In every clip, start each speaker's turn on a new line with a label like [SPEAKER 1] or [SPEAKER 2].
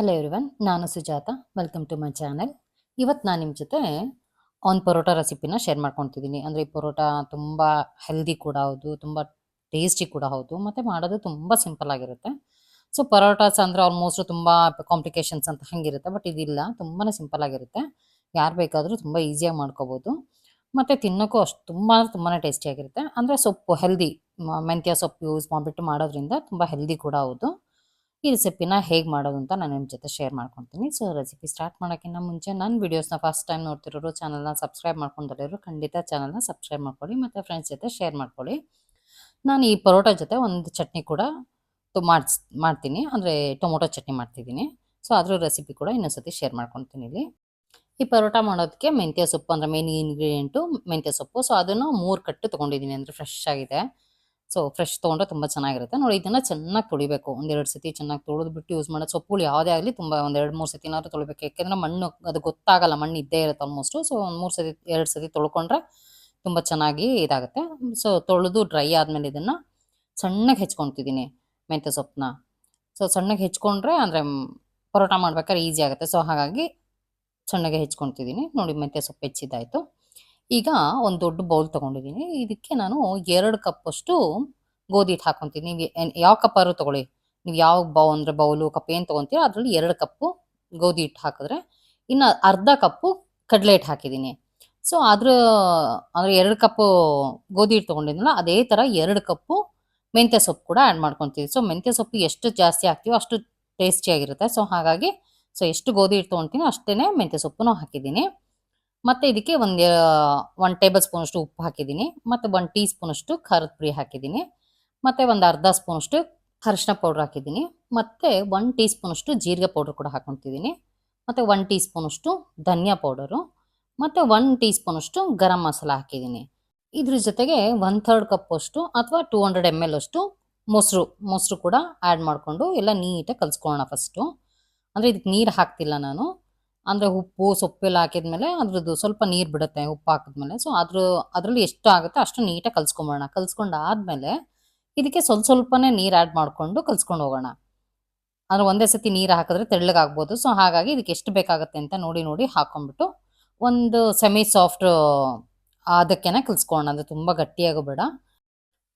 [SPEAKER 1] Hello everyone ನಾನು Sujatha. Welcome to my channel ಇವತ್ತು ನಾನು ನಿಮ್ಮ ಜೊತೆ ಒಂದು ಪರೋಟಾ ರೆಸಿಪಿನ ಶೇರ್ ಮಾಡ್ಕೊತಿದ್ದೀನಿ ಅಂದರೆ ಈ ಪರೋಟ ತುಂಬ ಹೆಲ್ದಿ ಕೂಡ ಹೌದು, ತುಂಬ ಟೇಸ್ಟಿ ಕೂಡ ಹೌದು, ಮತ್ತು ಮಾಡೋದು ತುಂಬ ಸಿಂಪಲ್ ಆಗಿರುತ್ತೆ. ಸೊ ಪರೋಟಾಸ್ ಅಂದರೆ ಆಲ್ಮೋಸ್ಟ್ ತುಂಬ ಕಾಂಪ್ಲಿಕೇಶನ್ಸ್ ಅಂತ ಹಂಗಿರುತ್ತೆ ಬಟ್ ಇದಿಲ್ಲ ತುಂಬಾ ಸಿಂಪಲ್ ಆಗಿರುತ್ತೆ. ಯಾರು ಬೇಕಾದರೂ ತುಂಬ ಈಸಿಯಾಗಿ ಮಾಡ್ಕೋಬೋದು. ಮತ್ತು ತಿನ್ನೋಕ್ಕೂ ಅಷ್ಟು ತುಂಬ ತುಂಬಾ ಟೇಸ್ಟಿಯಾಗಿರುತ್ತೆ ಅಂದರೆ ಸೊಪ್ಪು ಹೆಲ್ದಿ ಮೆಂತ್ಯ ಸೊಪ್ಪು ಯೂಸ್ ಮಾಡಿಬಿಟ್ಟು ಮಾಡೋದ್ರಿಂದ ತುಂಬ ಹೆಲ್ದಿ ಕೂಡ ಹೌದು. ಈ ರೆಸಿಪಿನ ಹೇಗೆ ಮಾಡೋದು ಅಂತ ನಾನು ನಿಮ್ಮ ಜೊತೆ ಶೇರ್ ಮಾಡ್ಕೊತೀನಿ. ಸೊ ರೆಸಿಪಿ ಸ್ಟಾರ್ಟ್ ಮಾಡೋಕ್ಕಿಂತ ಮುಂಚೆ ನನ್ನ ವೀಡಿಯೋಸ್ನ ಫಸ್ಟ್ ಟೈಮ್ ನೋಡ್ತಿರೋರು ಚಾನಲ್ನ ಸಬ್ಸ್ಕ್ರೈಬ್ ಮಾಡ್ಕೊಂಡಿರೋರು ಖಂಡಿತ ಚಾನಲ್ನ ಸಬ್ಸ್ಕ್ರೈಬ್ ಮಾಡ್ಕೊಳ್ಳಿ ಮತ್ತು ಫ್ರೆಂಡ್ಸ್ ಜೊತೆ ಶೇರ್ ಮಾಡ್ಕೊಳ್ಳಿ. ನಾನು ಈ ಪರೋಟ ಜೊತೆ ಒಂದು ಚಟ್ನಿ ಕೂಡ ಮಾಡ್ಸ್, ಮಾಡ್ತೀನಿ. ಅಂದರೆ ಟೊಮೊಟೊ ಚಟ್ನಿ ಮಾಡ್ತಿದ್ದೀನಿ. ಸೊ ಅದ್ರ ರೆಸಿಪಿ ಕೂಡ ಇನ್ನೊಂದ್ಸತಿ ಶೇರ್ ಮಾಡ್ಕೊತೀನಿ ಇಲ್ಲಿ. ಈ ಪರೋಟ ಮಾಡೋದಕ್ಕೆ ಮೆಂತ್ಯ ಸೊಪ್ಪು ಅಂದರೆ ಮೇನ್ ಇಂಗ್ರೀಡಿಯೆಂಟು ಮೆಂತ್ಯ ಸೊಪ್ಪು. ಸೊ ಅದನ್ನು ಮೂರು ಕಟ್ಟು ತೊಗೊಂಡಿದ್ದೀನಿ. ಅಂದರೆ ಫ್ರೆಶ್ ಆಗಿದೆ. ಸೊ ಫ್ರೆಶ್ ತೊಗೊಂಡ್ರೆ ತುಂಬ ಚೆನ್ನಾಗಿರುತ್ತೆ. ನೋಡಿ, ಇದನ್ನು ಚೆನ್ನಾಗಿ ತೊಳಿಬೇಕು. ಒಂದೆರಡು ಸತಿ ಚೆನ್ನಾಗಿ ತೊಳೆದ್ಬಿಟ್ಟು ಯೂಸ್ ಮಾಡೋದು. ಸೊಪ್ಪುಗಳು ಯಾವುದೇ ಆಗಲಿ ತುಂಬ ಒಂದೆರಡು ಮೂರು ಸತಿನಾದ್ರೂ ತೊಳಿಬೇಕು. ಯಾಕೆಂದರೆ ಮಣ್ಣು, ಅದು ಗೊತ್ತಾಗಲ್ಲ, ಮಣ್ಣು ಇದ್ದೇ ಇರುತ್ತೆ ಆಲ್ಮೋಸ್ಟು ಸೊ ಒಂದು ಮೂರು ಸತಿ, ಎರಡು ಸತಿ ತೊಳ್ಕೊಂಡ್ರೆ ತುಂಬ ಚೆನ್ನಾಗಿ ಇದಾಗುತ್ತೆ. ಸೊ ತೊಳೆದು ಡ್ರೈ ಆದಮೇಲೆ ಇದನ್ನು ಸಣ್ಣಗೆ ಹೆಚ್ಕೊತಿದ್ದೀನಿ ಮೆಂತ್ಯ ಸೊಪ್ಪನ್ನ. ಸೊ ಸಣ್ಣಗೆ ಹೆಚ್ಕೊಂಡ್ರೆ ಅಂದರೆ ಪರೋಟ ಮಾಡ್ಬೇಕಾದ್ರೆ ಈಸಿ ಆಗುತ್ತೆ. ಸೊ ಹಾಗಾಗಿ ಸಣ್ಣಗೆ ಹೆಚ್ಕೊತಿದ್ದೀನಿ ನೋಡಿ, ಮೆಂತ್ಯ ಸೊಪ್ಪು ಹೆಚ್ಚಿದ್ದಾಯಿತು. ಈಗ ಒಂದು ದೊಡ್ಡ ಬೌಲ್ ತೊಗೊಂಡಿದ್ದೀನಿ. ಇದಕ್ಕೆ ನಾನು ಎರಡು ಕಪ್ಪಷ್ಟು ಗೋಧಿ ಹಿಟ್ಟು ಹಾಕೊತೀನಿ. ನೀವು ಯಾವ ಆದ್ರೂ ತೊಗೊಳ್ಳಿ. ನೀವು ಯಾವ ಬೌ, ಅಂದರೆ ಬೌಲು, ಕಪ್ ಏನು ತೊಗೊತೀರೋ ಅದರಲ್ಲಿ ಎರಡು ಕಪ್ಪು ಗೋಧಿ ಹಿಟ್ಟು ಹಾಕಿದ್ರೆ ಇನ್ನು ಅರ್ಧ ಕಪ್ಪು ಕಡಲೆ ಹಿಟ್ಟು ಹಾಕಿದ್ದೀನಿ. ಸೊ, ಅದ್ರ, ಅಂದರೆ ಎರಡು ಕಪ್ಪು ಗೋಧಿ ಹಿಟ್ಟು ತೊಗೊಂಡಿದ್ನಲ್ಲ, ಅದೇ ಥರ ಎರಡು ಕಪ್ಪು ಮೆಂತ್ಯ ಸೊಪ್ಪು ಕೂಡ ಆ್ಯಡ್ ಮಾಡ್ಕೊತೀವಿ. ಸೊ, ಮೆಂತ್ಯ ಸೊಪ್ಪು ಎಷ್ಟು ಜಾಸ್ತಿ ಹಾಕ್ತೀವೋ ಅಷ್ಟು ಟೇಸ್ಟಿಯಾಗಿರುತ್ತೆ. ಸೊ, ಹಾಗಾಗಿ, ಸೊ, ಎಷ್ಟು ಗೋಧಿ ಹಿಟ್ಟು ತೊಗೊಳ್ತೀನಿ ಅಷ್ಟೇ ಮೆಂತ್ಯ ಸೊಪ್ಪನ್ನು ಹಾಕಿದ್ದೀನಿ. ಮತ್ತು ಇದಕ್ಕೆ ಒಂದು ಒನ್ ಟೇಬಲ್ ಸ್ಪೂನಷ್ಟು ಉಪ್ಪು ಹಾಕಿದ್ದೀನಿ, ಮತ್ತು ಒನ್ ಟೀ ಸ್ಪೂನಷ್ಟು ಖಾರದ ಪುಡಿ ಹಾಕಿದ್ದೀನಿ, ಮತ್ತು ಒಂದು ಅರ್ಧ ಸ್ಪೂನಷ್ಟು ಅರಿಶಿನ ಪೌಡ್ರ್ ಹಾಕಿದ್ದೀನಿ, ಮತ್ತು ಒನ್ ಟೀ ಸ್ಪೂನಷ್ಟು ಜೀರಿಗೆ ಪೌಡ್ರ್ ಕೂಡ ಹಾಕೊತಿದ್ದೀನಿ, ಮತ್ತು ಒನ್ ಟೀ ಸ್ಪೂನಷ್ಟು ಧನಿಯಾ ಪೌಡರು ಮತ್ತು ಒನ್ ಟೀ ಸ್ಪೂನಷ್ಟು ಗರಂ ಮಸಾಲ ಹಾಕಿದ್ದೀನಿ. ಇದ್ರ ಜೊತೆಗೆ ಒನ್ ಥರ್ಡ್ ಕಪ್ಪಷ್ಟು ಅಥವಾ ಟೂ ಹಂಡ್ರೆಡ್ ಎಂ ಎಲ್ ಅಷ್ಟು ಮೊಸರು ಮೊಸರು ಕೂಡ ಆ್ಯಡ್ ಮಾಡಿಕೊಂಡು ಎಲ್ಲ ನೀಟಾಗಿ ಕಲಿಸ್ಕೊಳ್ಳೋಣ ಫಸ್ಟು ಅಂದರೆ ಇದಕ್ಕೆ ನೀರು ಹಾಕ್ತಿಲ್ಲ ನಾನು. ಅಂದರೆ ಉಪ್ಪು, ಸೊಪ್ಪೆಲ್ಲ ಹಾಕಿದ್ಮೇಲೆ ಅದ್ರದ್ದು ಸ್ವಲ್ಪ ನೀರು ಬಿಡುತ್ತೆ, ಉಪ್ಪು ಹಾಕಿದ್ಮೇಲೆ. ಸೊ ಅದ್ರ, ಅದರಲ್ಲಿ ಎಷ್ಟು ಆಗುತ್ತೆ ಅಷ್ಟು ನೀಟಾಗಿ ಕಲ್ಸ್ಕೊಂಬೋಣ ಕಲ್ಸ್ಕೊಂಡು ಆದಮೇಲೆ ಇದಕ್ಕೆ ಸ್ವಲ್ಪ ಸ್ವಲ್ಪನೇ ನೀರು ಆ್ಯಡ್ ಮಾಡಿಕೊಂಡು ಕಲ್ಸ್ಕೊಂಡು ಹೋಗೋಣ. ಅಂದರೆ ಒಂದೇ ಸತಿ ನೀರು ಹಾಕಿದ್ರೆ ತೆಳ್ಳಗಾಗ್ಬೋದು. ಸೊ ಹಾಗಾಗಿ ಇದಕ್ಕೆ ಎಷ್ಟು ಬೇಕಾಗುತ್ತೆ ಅಂತ ನೋಡಿ ನೋಡಿ ಹಾಕೊಂಡ್ಬಿಟ್ಟು ಒಂದು ಸೆಮಿ ಸಾಫ್ಟ್ ಅದಕ್ಕೇನೆ ಕಲಿಸ್ಕೋಣ ಅಂದರೆ ತುಂಬ ಗಟ್ಟಿಯಾಗೋ ಬೇಡ.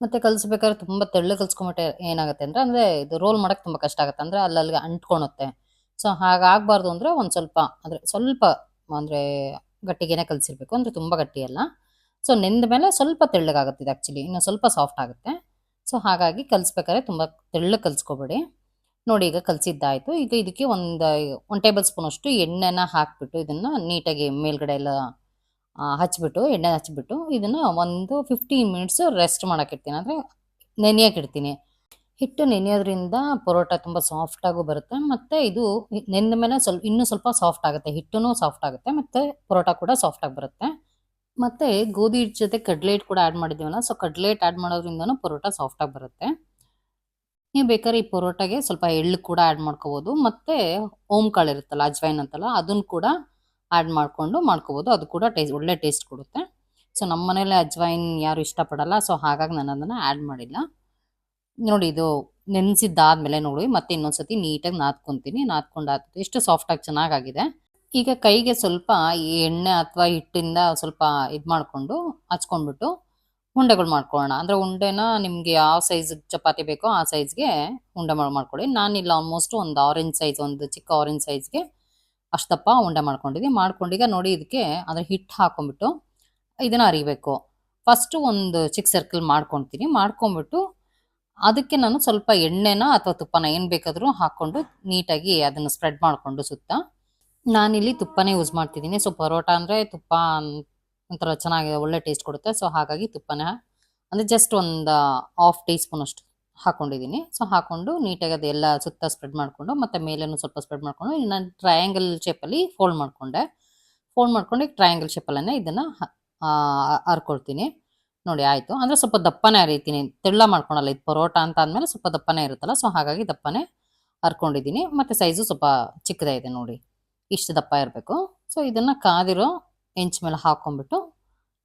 [SPEAKER 1] ಮತ್ತು ಕಲಿಸ್ಬೇಕಾದ್ರೆ ತುಂಬ ತೆಳ್ಳು ಕಲ್ಸ್ಕೊಂಬಿಟ್ಟೆ ಏನಾಗುತ್ತೆ ಅಂದರೆ ಅಂದರೆ ಇದು ರೋಲ್ ಮಾಡೋಕ್ಕೆ ತುಂಬ ಕಷ್ಟ ಆಗುತ್ತೆ. ಅಂದರೆ ಅಲ್ಲಲ್ಲಿಗೆ ಅಂಟ್ಕೊಳುತ್ತೆ ಸೊ ಹಾಗಾಗಬಾರ್ದು ಅಂದರೆ ಒಂದು ಸ್ವಲ್ಪ ಅಂದರೆ ಸ್ವಲ್ಪ ಅಂದರೆ ಗಟ್ಟಿಗೆನೆ ಕಲಿಸಿರ್ಬೇಕು. ಅಂದರೆ ತುಂಬ ಗಟ್ಟಿ ಅಲ್ಲ. ಸೊ ನೆಂದ ಮೇಲೆ ಸ್ವಲ್ಪ ತೆಳ್ಳಗಾಗುತ್ತೆ ಇದು ಆ್ಯಕ್ಚುಲಿ ಇನ್ನು ಸ್ವಲ್ಪ ಸಾಫ್ಟ್ ಆಗುತ್ತೆ. ಸೊ ಹಾಗಾಗಿ ಕಲಿಸ್ಬೇಕಾದ್ರೆ ತುಂಬ ತೆಳ್ಳಗೆ ಕಲಿಸ್ಕೊಬೇಡಿ. ನೋಡಿ ಈಗ ಕಲಿಸಿದ್ದಾಯಿತು. ಈಗ ಇದಕ್ಕೆ ಒಂದು ಒನ್ ಟೇಬಲ್ ಸ್ಪೂನ್ ಅಷ್ಟು ಎಣ್ಣೆನ ಹಾಕಿಬಿಟ್ಟು ಇದನ್ನು ನೀಟಾಗಿ ಮೇಲ್ಗಡೆ ಎಲ್ಲ ಹಚ್ಚಿಬಿಟ್ಟು ಎಣ್ಣೆ ಹಚ್ಬಿಟ್ಟು ಇದನ್ನು ಒಂದು ಫಿಫ್ಟೀನ್ ಮಿನಿಟ್ಸ್ ರೆಸ್ಟ್ ಮಾಡೋಕ್ಕಿಡ್ತೀನಿ ಅಂದರೆ ನೆನೆಯೋಕ್ಕಿಡ್ತೀನಿ ಹಿಟ್ಟು ನೆನೆಯೋದ್ರಿಂದ ಪರೋಟ ತುಂಬ ಸಾಫ್ಟಾಗೂ ಬರುತ್ತೆ. ಮತ್ತು ಇದು ನೆಂದ ಮೇಲೆ ಸ್ವಲ್ಪ, ಇನ್ನೂ ಸ್ವಲ್ಪ ಸಾಫ್ಟ್ ಆಗುತ್ತೆ. ಹಿಟ್ಟೂ ಸಾಫ್ಟ್ ಆಗುತ್ತೆ. ಮತ್ತು ಪರೋಟ ಕೂಡ ಸಾಫ್ಟಾಗಿ ಬರುತ್ತೆ. ಮತ್ತು ಗೋಧಿ ಹಿಟ್ಟು ಜೊತೆ ಕಡಲೆ ಹಿಟ್ಟು ಕೂಡ ಆ್ಯಡ್ ಮಾಡಿದ್ದೀವಲ್ಲ ಸೊ ಕಡಲೆ ಹಿಟ್ಟು ಆ್ಯಡ್ ಮಾಡೋದ್ರಿಂದನೂ ಪರೋಟ ಸಾಫ್ಟಾಗಿ ಬರುತ್ತೆ. ನೀವು ಬೇಕಾದ್ರೆ ಈ ಪರೋಟಾಗೆ ಸ್ವಲ್ಪ ಎಳ್ಳು ಕೂಡ ಆ್ಯಡ್ ಮಾಡ್ಕೋಬೋದು. ಮತ್ತು ಓಮ್ ಕಾಳು ಇರುತ್ತಲ್ಲ ಅಜ್ವೈನ್ ಅಂತಲ್ಲ, ಅದನ್ನು ಕೂಡ ಆ್ಯಡ್ ಮಾಡಿಕೊಂಡು ಮಾಡ್ಕೋಬೋದು. ಅದು ಕೂಡ ಟೇಸ್ಟ್ ಒಳ್ಳೆ ಟೇಸ್ಟ್ ಕೊಡುತ್ತೆ. ಸೊ ನಮ್ಮ ಮನೇಲಿ ಅಜ್ವೈನ್ ಯಾರು ಇಷ್ಟಪಡಲ್ಲ ಸೊ ಹಾಗಾಗಿ ನಾನು ಅದನ್ನು ಆ್ಯಡ್ ಮಾಡಿಲ್ಲ. ನೋಡಿ ಇದು ನೆನೆಸಿದ್ದಾದ್ಮೇಲೆ ನೋಡಿ ಮತ್ತೆ ಇನ್ನೊಂದ್ಸತಿ ನೀಟಾಗಿ ನಾದ್ಕೊಂತೀನಿ. ನಾದ್ಕೊಂಡಾದ್ಮೇಲೆ ಎಷ್ಟು ಸಾಫ್ಟಾಗಿ ಚೆನ್ನಾಗಾಗಿದೆ. ಈಗ ಕೈಗೆ ಸ್ವಲ್ಪ ಈ ಎಣ್ಣೆ ಅಥವಾ ಹಿಟ್ಟಿಂದ ಸ್ವಲ್ಪ ಇದು ಮಾಡಿಕೊಂಡು ಹಚ್ಕೊಂಡ್ಬಿಟ್ಟು ಉಂಡೆಗಳು ಮಾಡ್ಕೊಳ್ಳೋಣ. ಅಂದರೆ ಉಂಡೆನ ನಿಮಗೆ ಯಾವ ಸೈಜ್ ಚಪಾತಿ ಬೇಕೋ ಆ ಸೈಜ್ಗೆ ಉಂಡೆ ಮಾಡಿ ಮಾಡ್ಕೊಳ್ಳಿ. ನಾನಿಲ್ಲ ಆಲ್ಮೋಸ್ಟ್ ಒಂದು ಆರೆಂಜ್ ಸೈಜ್ ಒಂದು ಚಿಕ್ಕ ಆರೆಂಜ್ ಸೈಜ್ಗೆ ಅಷ್ಟಪ್ಪ ಉಂಡೆ ಮಾಡ್ಕೊಂಡಿದ್ದೆ. ಮಾಡ್ಕೊಂಡೀಗ ನೋಡಿ ಇದಕ್ಕೆ ಅಂದರೆ ಹಿಟ್ಟು ಹಾಕೊಂಡ್ಬಿಟ್ಟು ಇದನ್ನು ಅರಿಬೇಕು. ಫಸ್ಟು ಒಂದು ಚಿಕ್ಕ ಸರ್ಕಲ್ ಮಾಡ್ಕೊತೀನಿ ಮಾಡ್ಕೊಂಬಿಟ್ಟು ಅದಕ್ಕೆ ನಾನು ಸ್ವಲ್ಪ ಎಣ್ಣೆನ ಅಥವಾ ತುಪ್ಪನ ಏನು ಬೇಕಾದರೂ ಹಾಕ್ಕೊಂಡು ನೀಟಾಗಿ ಅದನ್ನು ಸ್ಪ್ರೆಡ್ ಮಾಡಿಕೊಂಡು ಸುತ್ತ ನಾನಿಲ್ಲಿ ತುಪ್ಪನೇ ಯೂಸ್ ಮಾಡ್ತಿದ್ದೀನಿ. ಸೊ ಪರೋಟ ಅಂದರೆ ತುಪ್ಪ ಒಂಥರ ಚೆನ್ನಾಗಿ ಒಳ್ಳೆ ಟೇಸ್ಟ್ ಕೊಡುತ್ತೆ. ಸೊ ಹಾಗಾಗಿ ತುಪ್ಪನೇ ಅಂದರೆ ಜಸ್ಟ್ ಒಂದು ಹಾಫ್ ಟೀ ಸ್ಪೂನ್ ಅಷ್ಟು ಹಾಕ್ಕೊಂಡಿದ್ದೀನಿ ಸೊ ಹಾಕ್ಕೊಂಡು ನೀಟಾಗಿ ಅದೆಲ್ಲ ಸುತ್ತ ಸ್ಪ್ರೆಡ್ ಮಾಡಿಕೊಂಡು ಮತ್ತು ಮೇಲೇನು ಸ್ವಲ್ಪ ಸ್ಪ್ರೆಡ್ ಮಾಡಿಕೊಂಡು ನಾನು ಟ್ರಯಾಂಗಲ್ ಶೇಪಲ್ಲಿ ಫೋಲ್ಡ್ ಮಾಡಿಕೊಂಡೆ. ಫೋಲ್ಡ್ ಮಾಡ್ಕೊಂಡು ಟ್ರಯಾಂಗಲ್ ಶೇಪಲ್ಲೇ ಇದನ್ನು ಹರ್ಕೊಳ್ತೀನಿ ನೋಡಿ, ಆಯಿತು. ಅಂದರೆ ಸ್ವಲ್ಪ ದಪ್ಪನೇ ಅರಿತೀನಿ. ತೆಳ್ಳ ಮಾಡ್ಕೊಳಲ್ಲ, ಇದು ಪರೋಟ ಅಂತ ಅಂದಮೇಲೆ ಸ್ವಲ್ಪ ದಪ್ಪನೇ ಇರುತ್ತಲ್ಲ ಸೊ ಹಾಗಾಗಿ ದಪ್ಪನೇ ಹರ್ಕೊಂಡಿದ್ದೀನಿ ಮತ್ತು ಸೈಜು ಸ್ವಲ್ಪ ಚಿಕ್ಕದೇ ಇದೆ ನೋಡಿ. ಇಷ್ಟು ದಪ್ಪ ಇರಬೇಕು. ಸೊ ಇದನ್ನು ಕಾದಿರೋ ಎಂಚ್ ಮೇಲೆ ಹಾಕ್ಕೊಂಬಿಟ್ಟು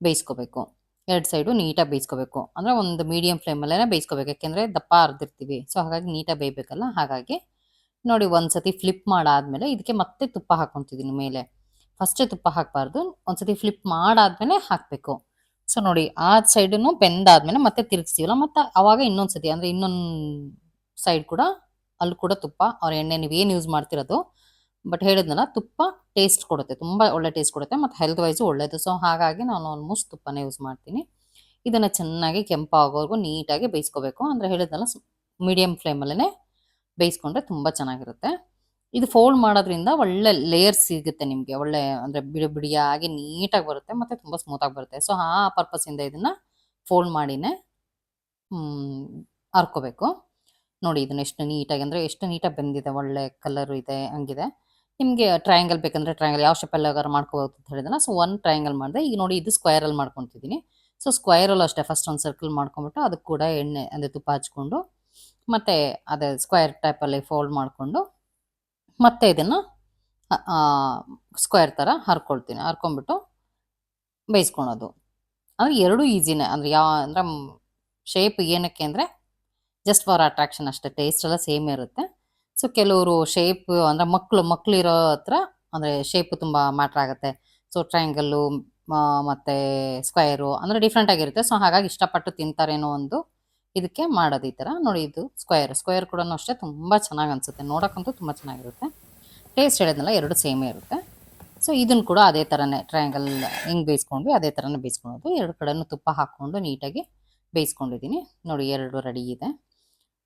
[SPEAKER 1] ಬೇಯಿಸ್ಕೋಬೇಕು. ಎರಡು ಸೈಡು ನೀಟಾಗಿ ಬೇಯಿಸ್ಕೋಬೇಕು. ಅಂದರೆ ಒಂದು ಮೀಡಿಯಮ್ ಫ್ಲೇಮಲ್ಲೇ ಬೇಯಿಸ್ಕೋಬೇಕು. ಯಾಕೆಂದರೆ ದಪ್ಪ ಅರ್ದಿರ್ತೀವಿ. ಸೊ ಹಾಗಾಗಿ ನೀಟಾಗಿ ಬೇಯಬೇಕಲ್ಲ. ಹಾಗಾಗಿ ನೋಡಿ, ಒಂದ್ಸತಿ ಫ್ಲಿಪ್ ಮಾಡಾದ್ಮೇಲೆ ಇದಕ್ಕೆ ಮತ್ತೆ ತುಪ್ಪ ಹಾಕ್ಕೊತಿದ್ದೀನಿ ಮೇಲೆ. ಫಸ್ಟೇ ತುಪ್ಪ ಹಾಕಬಾರ್ದು. ಒಂದ್ಸತಿ ಫ್ಲಿಪ್ ಮಾಡಾದ್ಮೇಲೆ ಹಾಕಬೇಕು. ಸೊ ನೋಡಿ, ಆ ಸೈಡನ್ನು ಬೆಂದಾದ್ಮೇಲೆ ಮತ್ತೆ ತಿರುಗಿಸ್ತೀವಲ್ಲ, ಮತ್ತೆ ಅವಾಗ ಇನ್ನೊಂದ್ಸತಿ ಅಂದ್ರೆ ಇನ್ನೊಂದು ಸೈಡ್ ಕೂಡ ಅಲ್ಲಿ ಕೂಡ ತುಪ್ಪ, ಅವ್ರ ಎಣ್ಣೆ ನೀವು ಏನು ಯೂಸ್ ಮಾಡ್ತಿರೋದು ಬಟ್ ಹೇಳಿದ್ನಲ್ಲ, ತುಪ್ಪ ಟೇಸ್ಟ್ ಕೊಡುತ್ತೆ, ತುಂಬ ಒಳ್ಳೆ ಟೇಸ್ಟ್ ಕೊಡುತ್ತೆ, ಮತ್ತು ಹೆಲ್ತ್ ವೈಸು ಒಳ್ಳೇದು. ಸೊ ಹಾಗಾಗಿ ನಾನು ಆಲ್ಮೋಸ್ಟ್ ತುಪ್ಪನೇ ಯೂಸ್ ಮಾಡ್ತೀನಿ. ಇದನ್ನು ಚೆನ್ನಾಗಿ ಕೆಂಪಾಗೋವರೆಗೂ ನೀಟಾಗಿ ಬೇಯಿಸ್ಕೋಬೇಕು. ಅಂದರೆ ಹೇಳಿದ್ನಲ್ಲ ಮೀಡಿಯಮ್ ಫ್ಲೇಮಲ್ಲೇ ಬೇಯಿಸ್ಕೊಂಡ್ರೆ ತುಂಬ ಚೆನ್ನಾಗಿರುತ್ತೆ. ಇದು ಫೋಲ್ಡ್ ಮಾಡೋದ್ರಿಂದ ಒಳ್ಳೆ ಲೇಯರ್ಸ್ ಸಿಗುತ್ತೆ ನಿಮಗೆ. ಒಳ್ಳೆ ಅಂದರೆ ಬಿಡಿ ಬಿಡಿಯಾಗಿ ನೀಟಾಗಿ ಬರುತ್ತೆ ಮತ್ತು ತುಂಬ ಸ್ಮೂತಾಗಿ ಬರುತ್ತೆ. ಸೊ ಆ ಪರ್ಪಸಿಂದ ಇದನ್ನು ಫೋಲ್ಡ್ ಮಾಡಿನೇ ಹರ್ಕೋಬೇಕು. ನೋಡಿ ಇದನ್ನ ಎಷ್ಟು ನೀಟಾಗಿ ಅಂದರೆ ಎಷ್ಟು ನೀಟಾಗಿ ಬಂದಿದೆ, ಒಳ್ಳೆ ಕಲರು ಇದೆ, ಹಂಗಿದೆ. ನಿಮಗೆ ಟ್ರಯಾಂಗಲ್ ಬೇಕಂದರೆ ಟ್ರಯಾಂಗಲ್ ಯಾವ ಶೇಪಲ್ಲಿ ಮಾಡ್ಕೋಬೋದು ಅಂತ ಹೇಳಿದಲ್ಲ ಸೊ ಒನ್ ಟ್ರಯಾಂಗಲ್ ಮಾಡಿದೆ. ಈಗ ನೋಡಿ ಇದು ಸ್ಕ್ವೈರಲ್ಲಿ ಮಾಡ್ಕೊತಿದ್ದೀನಿ ಸೊ ಸ್ಕ್ವೈರಲ್ಲಿ ಅಷ್ಟೇ ಫಸ್ಟ್ ಒಂದು ಸರ್ಕಲ್ ಮಾಡ್ಕೊಂಬಿಟ್ಟು ಅದಕ್ಕೆ ಕೂಡ ಎಣ್ಣೆ, ಅಂದರೆ ತುಪ್ಪ ಹಚ್ಕೊಂಡು, ಮತ್ತು ಅದೇ ಸ್ಕ್ವೈರ್ ಟೈಪಲ್ಲಿ ಫೋಲ್ಡ್ ಮಾಡಿಕೊಂಡು ಮತ್ತೆ ಇದನ್ನು ಸ್ಕ್ವೇರ್ ಥರ ಹರ್ಕೊಳ್ತೀನಿ. ಹರ್ಕೊಂಬಿಟ್ಟು ಬೇಯಿಸ್ಕೊಳೋದು. ಅಂದರೆ ಎರಡೂ ಈಸಿನೇ. ಅಂದರೆ ಯಾವ ಅಂದರೆ ಶೇಪ್ ಏನಕ್ಕೆ ಅಂದರೆ ಜಸ್ಟ್ ಫಾರ್ ಅಟ್ರಾಕ್ಷನ್ ಅಷ್ಟೇ. ಟೇಸ್ಟ್ ಎಲ್ಲ ಸೇಮ್ ಇರುತ್ತೆ. ಸೊ ಕೆಲವರು ಶೇಪ್ ಅಂದರೆ ಮಕ್ಕಳು ಮಕ್ಕಳು ಇರೋ ಹತ್ರ ಅಂದರೆ ಶೇಪ್ ತುಂಬ ಮ್ಯಾಟ್ರ್ ಆಗುತ್ತೆ. ಸೊ ಟ್ರಯಾಂಗಲ್ಲು ಮತ್ತು ಸ್ಕ್ವೈರು ಅಂದರೆ ಡಿಫ್ರೆಂಟಾಗಿರುತ್ತೆ ಸೊ ಹಾಗಾಗಿ ಇಷ್ಟಪಟ್ಟು ತಿಂತಾರೇನೋ ಒಂದು ಇದಕ್ಕೆ ಮಾಡೋದು ಈ ಥರ. ನೋಡಿ ಇದು ಸ್ಕ್ವೇರ್. ಸ್ಕ್ವೇರ್ ಕೂಡ ಅಷ್ಟೇ ತುಂಬ ಚೆನ್ನಾಗಿ ಅನಿಸುತ್ತೆ. ನೋಡೋಕ್ಕಂತೂ ತುಂಬ ಚೆನ್ನಾಗಿರುತ್ತೆ. ಟೇಸ್ಟ್ ಹೇಳಿದ್ನಲ್ಲ, ಎರಡು ಸೇಮೇ ಇರುತ್ತೆ. ಸೊ ಇದನ್ನು ಕೂಡ ಅದೇ ಥರನೇ ಟ್ರಯಾಂಗಲ್ ಹಿಂಗೆ ಬೇಯಿಸ್ಕೊಂಡ್ವಿ, ಅದೇ ಥರನೇ ಬೇಯಿಸ್ಕೊಳೋದು ಎರಡು ಕಡೆನೂ ತುಪ್ಪ ಹಾಕ್ಕೊಂಡು ನೀಟಾಗಿ ಬೇಯಿಸ್ಕೊಂಡಿದ್ದೀನಿ. ನೋಡಿ, ಎರಡು ರೆಡಿ ಇದೆ.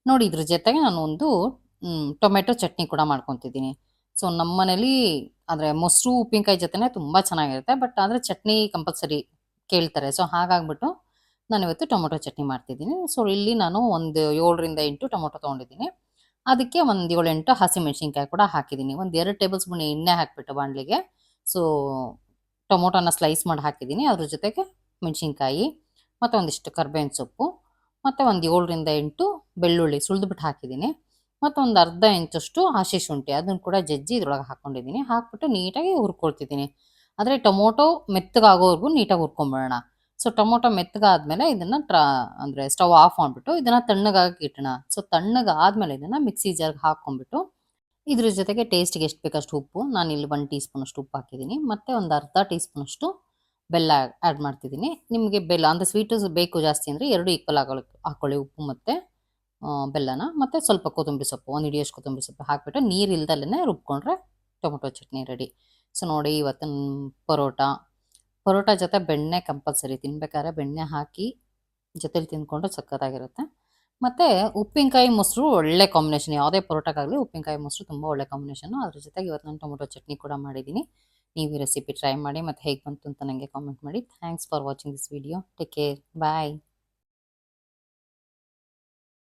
[SPEAKER 1] ನೋಡಿ, ಇದ್ರ ಜೊತೆಗೆ ನಾನು ಒಂದು ಟೊಮೆಟೊ ಚಟ್ನಿ ಕೂಡ ಮಾಡ್ಕೊತಿದ್ದೀನಿ. ಸೊ ನಮ್ಮ ಮನೇಲಿ ಅಂದರೆ ಮೊಸರು ಉಪ್ಪಿನಕಾಯಿ ಜೊತೆನೇ ತುಂಬ ಚೆನ್ನಾಗಿರುತ್ತೆ. ಬಟ್ ಆದರೆ ಚಟ್ನಿ ಕಂಪಲ್ಸರಿ ಕೇಳ್ತಾರೆ. ಸೊ ಹಾಗಾಗ್ಬಿಟ್ಟು ನಾನು ಇವತ್ತು ಟೊಮೊಟೊ ಚಟ್ನಿ ಮಾಡ್ತಿದ್ದೀನಿ. ಸೊ ಇಲ್ಲಿ ನಾನು ಒಂದು ಏಳರಿಂದ ಎಂಟು ಟೊಮೊಟೊ ತೊಗೊಂಡಿದ್ದೀನಿ. ಅದಕ್ಕೆ ಒಂದು ಏಳೆಂಟು ಹಸಿಮೆಣ್ಸಿನ್ಕಾಯಿ ಕೂಡ ಹಾಕಿದ್ದೀನಿ. ಒಂದು ಎರಡು ಟೇಬಲ್ ಸ್ಪೂನ್ ಎಣ್ಣೆ ಹಾಕಿಬಿಟ್ಟು ಬಾಣಲಿಗೆ. ಸೊ ಟೊಮೊಟೊನ ಸ್ಲೈಸ್ ಮಾಡಿ ಹಾಕಿದ್ದೀನಿ. ಅದ್ರ ಜೊತೆಗೆ ಮೆಣಸಿನ್ಕಾಯಿ, ಮತ್ತು ಒಂದಿಷ್ಟು ಕರ್ಬೇವಿನ ಸೊಪ್ಪು, ಮತ್ತು ಒಂದು ಏಳರಿಂದ ಎಂಟು ಬೆಳ್ಳುಳ್ಳಿ ಸುಳಿದ್ಬಿಟ್ಟು ಹಾಕಿದ್ದೀನಿ. ಮತ್ತು ಒಂದು ಅರ್ಧ ಇಂಚಷ್ಟು ಹಸಿ ಶುಂಠಿ ಅದನ್ನು ಕೂಡ ಜಜ್ಜಿ ಇದ್ರೊಳಗೆ ಹಾಕ್ಕೊಂಡಿದ್ದೀನಿ. ಹಾಕ್ಬಿಟ್ಟು ನೀಟಾಗಿ ಹುರ್ಕೊಳ್ತಿದ್ದೀನಿ. ಆದರೆ ಟೊಮೊಟೊ ಮೆತ್ತಗಾಗೋವರೆಗೂ ನೀಟಾಗಿ ಹುರ್ಕೊಂಬಿಡೋಣ. ಸೊ ಟೊಮೊಟೊ ಮೆತ್ತಗಾದ್ಮೇಲೆ ಇದನ್ನು ಟ್ರಾ, ಅಂದರೆ ಸ್ಟವ್ ಆಫ್ ಮಾಡಿಬಿಟ್ಟು ಇದನ್ನು ತಣ್ಣಗಾಗಿ ಇಟ್ಟೋಣ ಸೊ ತಣ್ಣಗಾದ್ಮೇಲೆ ಇದನ್ನು ಮಿಕ್ಸಿ ಜಾರ್ಗೆ ಹಾಕೊಂಡ್ಬಿಟ್ಟು ಇದ್ರ ಜೊತೆಗೆ ಟೇಸ್ಟಿಗೆ ಎಷ್ಟು ಬೇಕಷ್ಟು ಉಪ್ಪು. ನಾನು ಇಲ್ಲಿ ಒಂದು ಟೀ ಸ್ಪೂನಷ್ಟು ಉಪ್ಪು ಹಾಕಿದ್ದೀನಿ ಮತ್ತು ಒಂದು ಅರ್ಧ ಟೀ ಸ್ಪೂನಷ್ಟು ಬೆಲ್ಲ ಆ್ಯಡ್ ಮಾಡ್ತಿದ್ದೀನಿ ನಿಮಗೆ ಬೆಲ್ಲ, ಅಂದರೆ ಸ್ವೀಟು ಬೇಕು ಜಾಸ್ತಿ ಅಂದರೆ ಎರಡು ಈಕ್ವಲ್ ಹಾಕೊಳ್ಳಿ ಹಾಕ್ಕೊಳ್ಳಿ ಉಪ್ಪು ಮತ್ತು ಬೆಲ್ಲನ. ಮತ್ತು ಸ್ವಲ್ಪ ಕೊತ್ತಂಬರಿ ಸೊಪ್ಪು, ಒಂದು ಹಿಡಿಯೋಷ್ಟು ಕೊತ್ತಂಬರಿ ಸೊಪ್ಪು ಹಾಕಿಬಿಟ್ಟು ನೀರು ಇಲ್ದಲ್ಲೇ ರುಬ್ಕೊಂಡ್ರೆ ಟೊಮೊಟೊ ಚಟ್ನಿ ರೆಡಿ ಸೊ ನೋಡಿ ಇವತ್ತಿನ ಪರೋಟ. ಪರೋಟ ಜೊತೆ ಬೆಣ್ಣೆ ಕಂಪಲ್ಸರಿ. ತಿನ್ಬೇಕಾದ್ರೆ ಬೆಣ್ಣೆ ಹಾಕಿ ಜೊತೆಲಿ ತಿಂದ್ಕೊಂಡು ಸಕ್ಕತ್ತಾಗಿರುತ್ತೆ. ಮತ್ತು ಉಪ್ಪಿನಕಾಯಿ ಮೊಸರು ಒಳ್ಳೆ ಕಾಂಬಿನೇಷನ್ ಯಾವುದೇ ಪರೋಟಕ್ಕಾಗಲಿ ಉಪ್ಪಿನಕಾಯಿ ಮೊಸರು ತುಂಬ ಒಳ್ಳೆ ಕಾಂಬಿನೇಷನು ಅದ್ರ ಜೊತೆಗೆ ಇವತ್ತು ನಾನು ಟೊಮೊಟೊ ಚಟ್ನಿ ಕೂಡ ಮಾಡಿದ್ದೀನಿ. ನೀವು ಈ ರೆಸಿಪಿ ಟ್ರೈ ಮಾಡಿ ಮತ್ತು ಹೇಗೆ ಬಂತು ಅಂತ ನನಗೆ ಕಾಮೆಂಟ್ ಮಾಡಿ. Thanks for watching this video take care bye